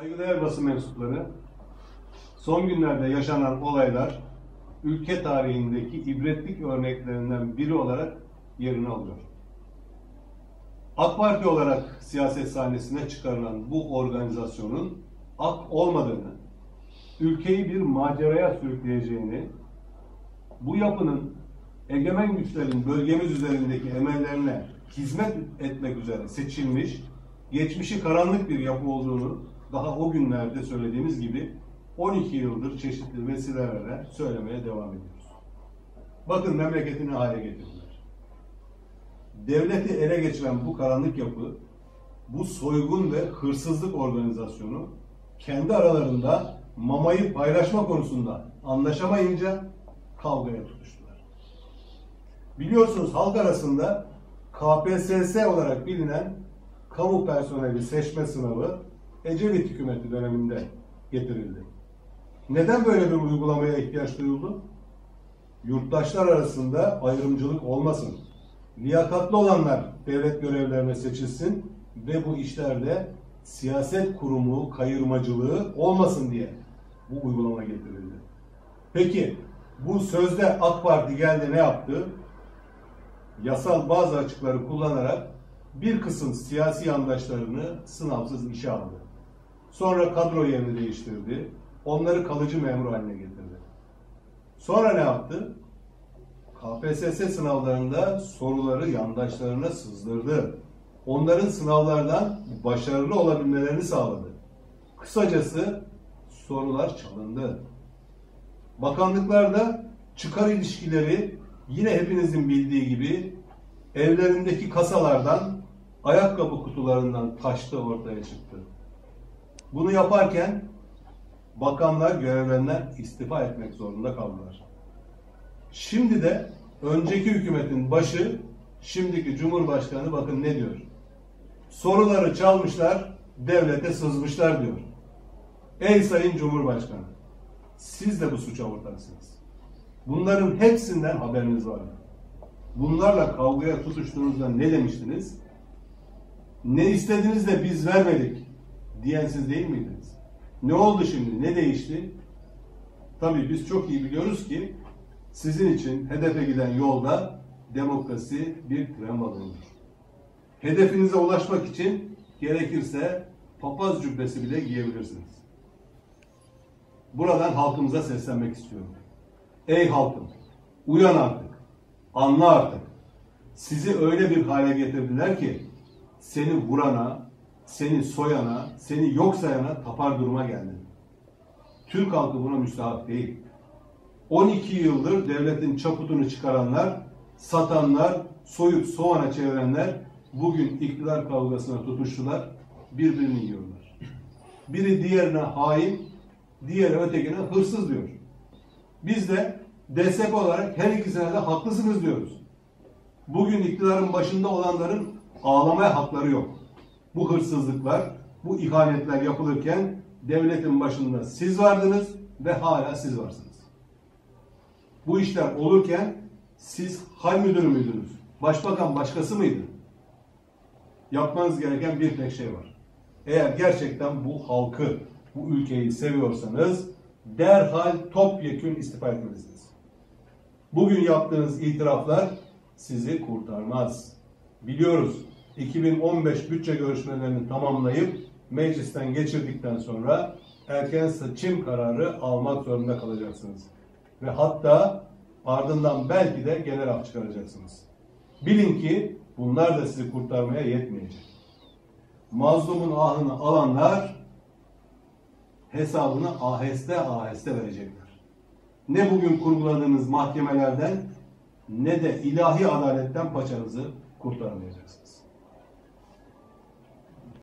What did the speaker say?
Saygıdeğer basın mensupları, son günlerde yaşanan olaylar ülke tarihindeki ibretlik örneklerinden biri olarak yerini alıyor. AK Parti olarak siyaset sahnesine çıkarılan bu organizasyonun AK olmadığını, ülkeyi bir maceraya sürükleyeceğini, bu yapının egemen güçlerin bölgemiz üzerindeki emellerine hizmet etmek üzere seçilmiş, geçmişi karanlık bir yapı olduğunu daha o günlerde söylediğimiz gibi 12 yıldır çeşitli vesilelerle söylemeye devam ediyoruz. Bakın memleketini hale getirdiler. Devleti ele geçiren bu karanlık yapı, bu soygun ve hırsızlık organizasyonu kendi aralarında mamayı paylaşma konusunda anlaşamayınca kavgaya tutuştular. Biliyorsunuz halk arasında KPSS olarak bilinen kamu personeli seçme sınavı Ecevit hükümeti döneminde getirildi. Neden böyle bir uygulamaya ihtiyaç duyuldu? Yurttaşlar arasında ayrımcılık olmasın. Liyakatlı olanlar devlet görevlerine seçilsin ve bu işlerde siyaset kurumu kayırmacılığı olmasın diye bu uygulama getirildi. Peki bu sözde AK Parti geldi ne yaptı? Yasal bazı açıkları kullanarak bir kısım siyasi yandaşlarını sınavsız işe aldı. Sonra kadro yerini değiştirdi. Onları kalıcı memur haline getirdi. Sonra ne yaptı? KPSS sınavlarında soruları yandaşlarına sızdırdı. Onların sınavlardan başarılı olabilmelerini sağladı. Kısacası sorular çalındı. Bakanlıklarda çıkar ilişkileri yine hepinizin bildiği gibi evlerindeki kasalardan, ayakkabı kutularından taştı ortaya çıktı. Bunu yaparken bakanlar görevlerinden istifa etmek zorunda kaldılar. Şimdi de önceki hükümetin başı, şimdiki Cumhurbaşkanı bakın ne diyor. Soruları çalmışlar, devlete sızmışlar diyor. Ey Sayın Cumhurbaşkanı, siz de bu suça ortaksınız. Bunların hepsinden haberiniz var. Bunlarla kavgaya tutuştuğunuzda ne demiştiniz? Ne istediniz de biz vermedik diyen siz değil miydiniz? Ne oldu şimdi? Ne değişti? Tabii biz çok iyi biliyoruz ki sizin için hedefe giden yolda demokrasi bir tren balonudur. Hedefinize ulaşmak için gerekirse papaz cübbesi bile giyebilirsiniz. Buradan halkımıza seslenmek istiyorum. Ey halkım, uyan artık, anla artık. Sizi öyle bir hale getirdiler ki seni vurana, seni soyana, seni yok sayana tapar duruma geldin. Türk halkı buna müstahak değil. 12 yıldır devletin çaputunu çıkaranlar, satanlar, soyup soğana çevirenler bugün iktidar kavgasına tutuştular, birbirini yiyorlar. Biri diğerine hain, diğeri ötekine hırsız diyor. Biz de destek olarak her ikisine de haklısınız diyoruz. Bugün iktidarın başında olanların ağlamaya hakları yok. Bu hırsızlıklar, bu ihanetler yapılırken devletin başında siz vardınız ve hala siz varsınız. Bu işler olurken siz hal müdürü müydünüz? Başbakan başkası mıydı? Yapmanız gereken bir tek şey var. Eğer gerçekten bu halkı, bu ülkeyi seviyorsanız derhal topyekün istifa etmelisiniz. Bugün yaptığınız itiraflar sizi kurtarmaz. Biliyoruz 2015 bütçe görüşmelerini tamamlayıp meclisten geçirdikten sonra erken seçim kararı almak zorunda kalacaksınız. Ve hatta ardından belki de genel af çıkaracaksınız. Bilin ki bunlar da sizi kurtarmaya yetmeyecek. Mazlumun ahını alanlar hesabını aheste aheste verecekler. Ne bugün kurguladığınız mahkemelerden ne de ilahi adaletten paçanızı kurtaramayacaksınız.